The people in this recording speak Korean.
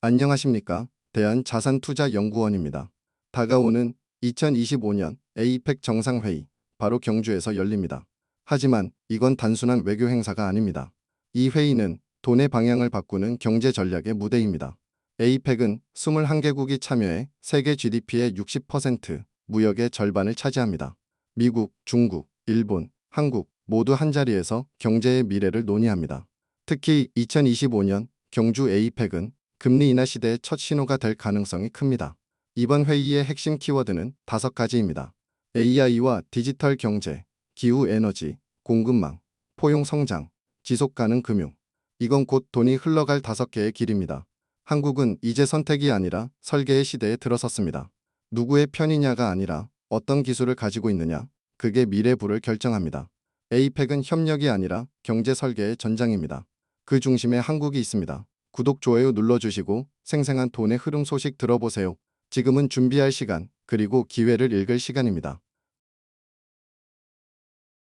안녕하십니까. 대한자산투자연구원입니다. 다가오는 2025년 에이펙 정상회의 바로 경주에서 열립니다. 하지만 이건 단순한 외교 행사가 아닙니다. 이 회의는 돈의 방향을 바꾸는 경제 전략의 무대입니다. 에이펙은 21개국이 참여해 세계 GDP의 60%, 무역의 절반을 차지합니다. 미국, 중국, 일본, 한국 모두 한자리에서 경제의 미래를 논의합니다. 특히 2025년 경주 에이펙은 금리 인하 시대의 첫 신호가 될 가능성이 큽니다. 이번 회의의 핵심 키워드는 다섯 가지입니다. AI와 디지털 경제, 기후 에너지, 공급망, 포용 성장, 지속 가능 금융. 이건 곧 돈이 흘러갈 다섯 개의 길입니다. 한국은 이제 선택이 아니라 설계의 시대에 들어섰습니다. 누구의 편이냐가 아니라 어떤 기술을 가지고 있느냐, 그게 미래부를 결정합니다. 에이펙은 협력이 아니라 경제 설계의 전장입니다. 그 중심에 한국이 있습니다. 구독, 좋아요 눌러주시고 생생한 돈의 흐름 소식 들어보세요. 지금은 준비할 시간, 그리고 기회를 읽을 시간입니다.